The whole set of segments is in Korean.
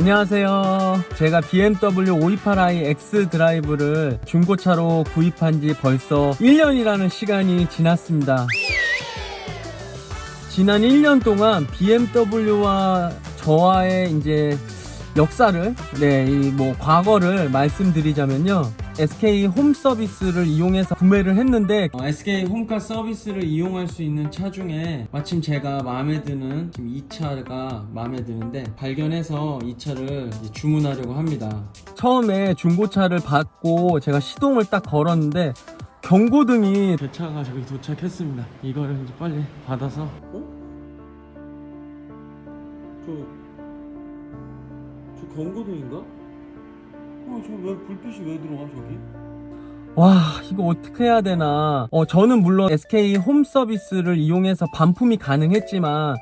안녕하세요. 제가 BMW 528i X 드라이브를 중고차로 구입한 지 벌써 1년이라는 시간이 지났습니다. 지난 1년 동안 BMW와 저와의 이제 역사를, 네, 이 뭐 과거를 말씀드리자면요. SK 홈 서비스를 이용해서 구매를 했는데 어, SK 홈카 서비스를 이용할 수 있는 차 중에 마침 제가 마음에 드는 지금 이 차가 마음에 드는데 발견해서 이 차를 이제 주문하려고 합니다. 처음에 중고차를 받고 제가 시동을 딱 걸었는데 경고등이 제 차가 저기 도착했습니다. 이거를 이제 빨리 받아서 어? 저, 저 경고등인가? 어, 저왜 불빛이 왜 들어와 저기? 와 이거 어떻게 해야 되나 어 저는 물론 SK 홈 서비스를 이용해서 반품이 가능했지만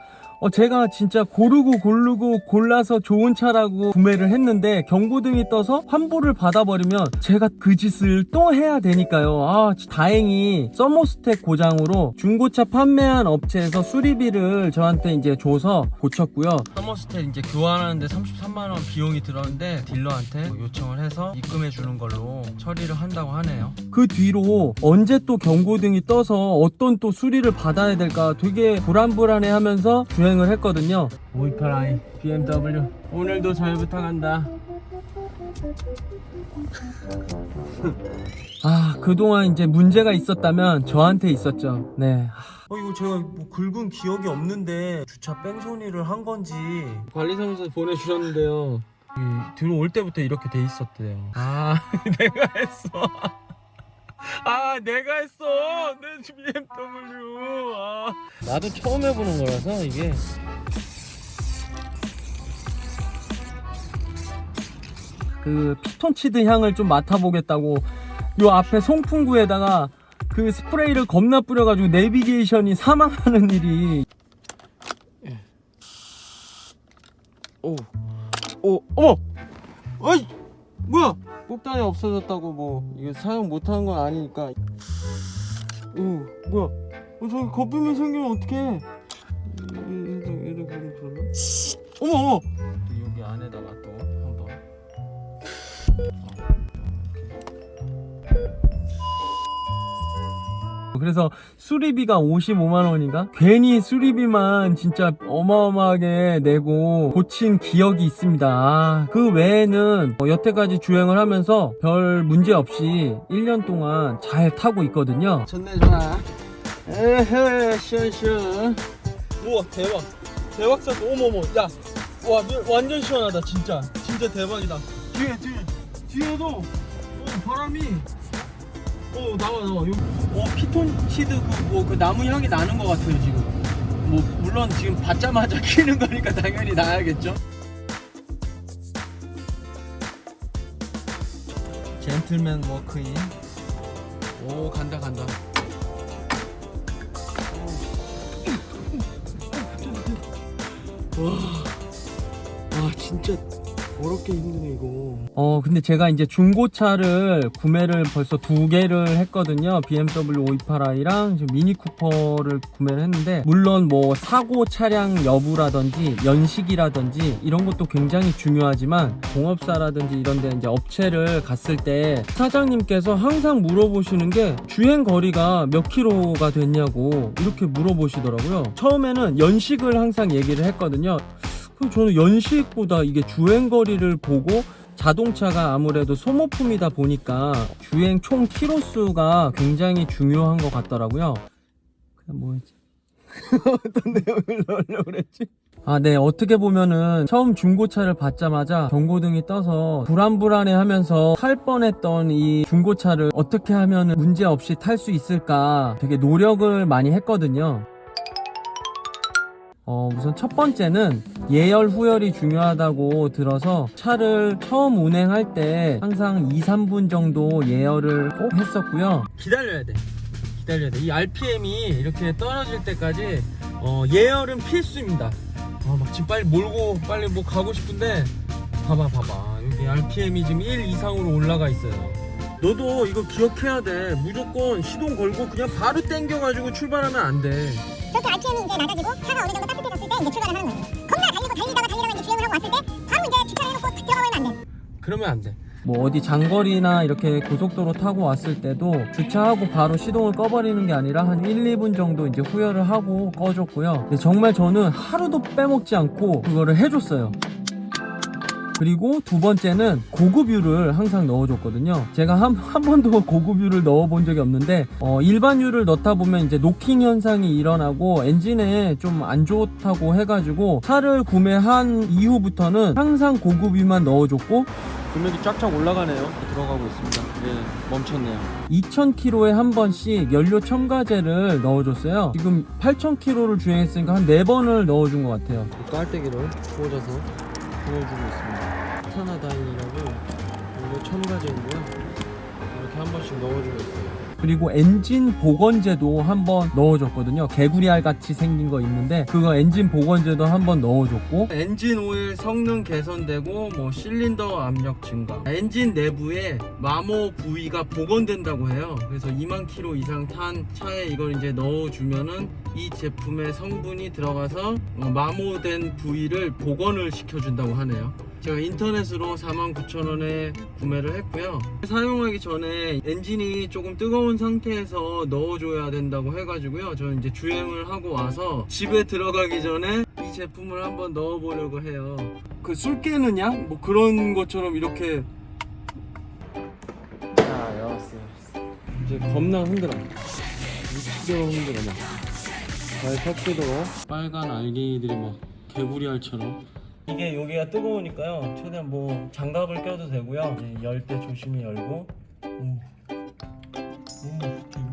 어 제가 진짜 고르고 고르고 골라서 좋은 차라고 구매를 했는데 경고등이 떠서 환불을 받아버리면 제가 그 짓을 또 해야 되니까요. 아 다행히 서머스텍 고장으로 중고차 판매한 업체에서 수리비를 저한테 이제 줘서 고쳤고요. 서머스텍 이제 교환하는데 33만 원 비용이 들었는데 딜러한테 요청을 해서 입금해 주는 걸로 처리를 한다고 하네요. 그 뒤로 언제 또 경고등이 떠서 어떤 또 수리를 받아야 될까 되게 불안불안해 하면서 주행 을 했거든요. 528i BMW 오늘도 잘 부탁한다. 아 그동안 이제 문제가 있었다면 저한테 있었죠. 네. 어 이거 제가 뭐 긁은 기억이 없는데 주차 뺑소니를 한 건지. 관리사무소 보내주셨는데요. 이, 들어올 때부터 이렇게 돼 있었대요. 아 내가 했어 아 내가 했어. 내 BMW. 아. 나도 처음 해보는 거라서 이게. 그 피톤치드 향을 좀 맡아보겠다고 요 앞에 송풍구에다가 그 스프레이를 겁나 뿌려가지고 내비게이션이 사망하는 일이. 오, 오, 어머, 어이, 뭐야? 꼭다리 없어졌다고 뭐 이거 사용 못하는 건 아니니까. 오, 뭐야? 어, 저기 거품이 생기면 어떡해? 얘들 얘들 거품 들었나? 어머, 어머. 그래서 수리비가 55만 원인가? 괜히 수리비만 진짜 어마어마하게 내고 고친 기억이 있습니다. 아, 그 외에는 뭐 여태까지 주행을 하면서 별 문제 없이 1년 동안 잘 타고 있거든요. 좋네 좋아. 에헤 시원시원. 우와 대박. 대박 사고 어머머 야. 와 완전 시원하다 진짜. 진짜 대박이다. 뒤에 뒤에 뒤에도 어, 바람이 어 나와 나와. 여기. 어 피톤치드 그 뭐 그 나무 향이 나는 것 같아요 지금. 뭐 물론 지금 받자마자 키는 거니까 당연히 나야겠죠? 젠틀맨 워크인. 오 간다 간다. 와, 와 진짜 어렵게 힘드네 이거. 어 근데 제가 이제 중고차를 구매를 벌써 두 개를 했거든요. BMW 528i랑 지금 미니 쿠퍼를 구매를 했는데 물론 뭐 사고 차량 여부라든지 연식이라든지 이런 것도 굉장히 중요하지만 공업사라든지 이런 데 이제 업체를 갔을 때 사장님께서 항상 물어보시는 게 주행 거리가 몇 킬로가 됐냐고 이렇게 물어보시더라고요. 처음에는 연식을 항상 얘기를 했거든요. 그럼 저는 연식보다 이게 주행 거리를 보고 자동차가 아무래도 소모품이다 보니까 주행 총 키로 수가 굉장히 중요한 것 같더라고요. 그냥 뭐였지? 어떤 내용을 넣으려고 그랬지? 아, 네. 어떻게 보면은 처음 중고차를 받자마자 경고등이 떠서 불안불안해 하면서 탈 뻔했던 이 중고차를 어떻게 하면은 문제 없이 탈 수 있을까 되게 노력을 많이 했거든요. 어, 우선 첫 번째는 예열 후열이 중요하다고 들어서 차를 처음 운행할 때 항상 2, 3분 정도 예열을 꼭 했었고요. 기다려야 돼. 기다려야 돼. 이 RPM이 이렇게 떨어질 때까지 어, 예열은 필수입니다. 아, 막 지금 빨리 몰고 빨리 뭐 가고 싶은데 봐봐 봐봐 여기 RPM이 지금 1 이상으로 올라가 있어요. 너도 이거 기억해야 돼. 무조건 시동 걸고 그냥 바로 땡겨가지고 출발하면 안 돼. 그렇게 RPM이 이제 낮아지고 차가 어느 정도 따뜻해졌을 때 이제 출발을 하는 거예요. 겁나 달리고 달리다가 달리다가 이제 주행을 하고 왔을 때 바로 이제 주차를 그러면 안 돼. 뭐 어디 장거리나 이렇게 고속도로 타고 왔을 때도 주차하고 바로 시동을 꺼버리는 게 아니라 한 1, 2분 정도 이제 후열을 하고 꺼줬고요. 근데 정말 저는 하루도 빼먹지 않고 그거를 해줬어요. 그리고 두 번째는 고급유를 항상 넣어줬거든요. 제가 한, 한 번도 고급유를 넣어본 적이 없는데, 어, 일반유를 넣다 보면 이제 노킹 현상이 일어나고 엔진에 좀 안 좋다고 해가지고 차를 구매한 이후부터는 항상 고급유만 넣어줬고, 금액이 쫙쫙 올라가네요. 들어가고 있습니다. 네, 멈췄네요. 2,000km에 한 번씩 연료 첨가제를 넣어줬어요. 지금 8,000km를 주행했으니까 한 4번을 넣어준 것 같아요. 깔때기를 꽂아서 보여주고 있습니다. 타나다인이라고 연료 첨가제이고요. 이렇게 한 번씩 넣어주고 있어요. 그리고 엔진 복원제도 한번 넣어줬거든요. 개구리알 같이 생긴 거 있는데 그거 엔진 복원제도 한번 넣어줬고 엔진 오일 성능 개선되고 뭐 실린더 압력 증가. 엔진 내부에 마모 부위가 복원된다고 해요. 그래서 2만 킬로 이상 탄 차에 이걸 이제 넣어주면은 이 제품의 성분이 들어가서 어, 마모된 부위를 복원을 시켜준다고 하네요. 제가 인터넷으로 49,000원에 구매를 했고요. 사용하기 전에 엔진이 조금 뜨거운 상태에서 넣어줘야 된다고 해가지고요. 저는 이제 주행을 하고 와서 집에 들어가기 전에 이 제품을 한번 넣어보려고 해요. 그술 양? 뭐 그런 것처럼 이렇게. 자, 열었어요. 이제 겁나 흔들어. 미치도록 흔들어 막. 잘 섞이도록 빨간 알갱이들이 막 개구리알처럼 이게 여기가 뜨거우니까요. 최대한 뭐 장갑을 껴도 되고요. 이제 열때 조심히 열고. 오. 오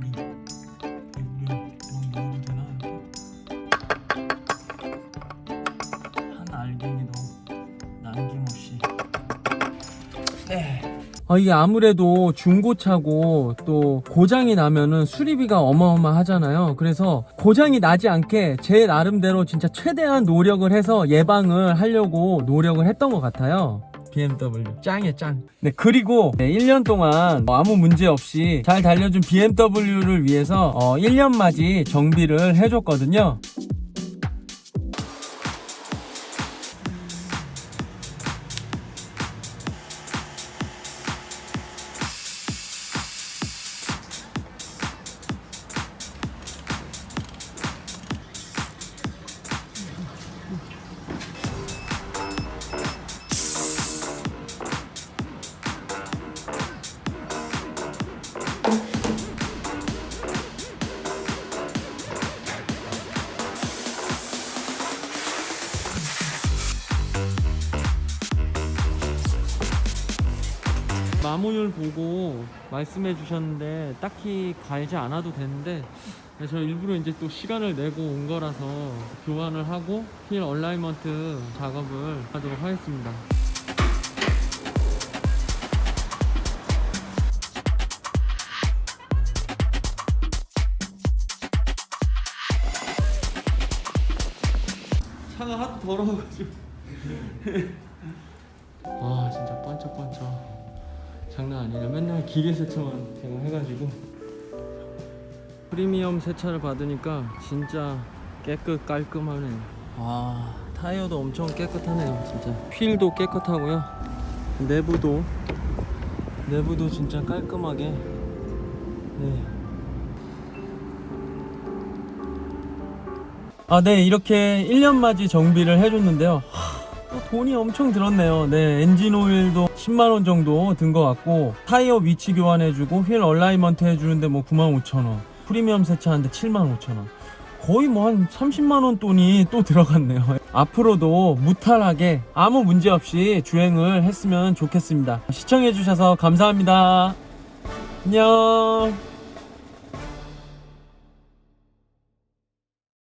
아, 이게 아무래도 중고차고 또 고장이 나면은 수리비가 어마어마하잖아요. 그래서 고장이 나지 않게 제 나름대로 진짜 최대한 노력을 해서 예방을 하려고 노력을 했던 것 같아요. BMW 짱이야 짱. 네 그리고 네, 1년 동안 뭐 아무 문제 없이 잘 달려준 BMW를 위해서 어, 1년 맞이 정비를 해줬거든요. 마모율 보고 말씀해 주셨는데 딱히 갈지 않아도 되는데 네, 저 일부러 이제 또 시간을 내고 온 거라서 교환을 하고 휠 얼라이먼트 작업을 하도록 하겠습니다. 차가 하도 더러워가지고 아 진짜 반짝반짝 장난 아니라 맨날 기계 세차만 제가 해가지고. 프리미엄 세차를 받으니까 진짜 깨끗 깔끔하네요 아 타이어도 엄청 깨끗하네요 진짜. 휠도 깨끗하고요. 내부도 내부도 진짜 깔끔하게. 네. 아, 네, 이렇게 1년 맞이 정비를 해줬는데요. 또 돈이 엄청 들었네요. 네, 엔진 오일도 10만원 정도 든 것 같고, 타이어 위치 교환해주고, 휠 얼라이먼트 해주는데 뭐 95,000원, 프리미엄 세차하는데 75,000원. 거의 뭐 한 30만원 돈이 또 들어갔네요. 앞으로도 무탈하게 아무 문제 없이 주행을 했으면 좋겠습니다. 시청해주셔서 감사합니다. 안녕.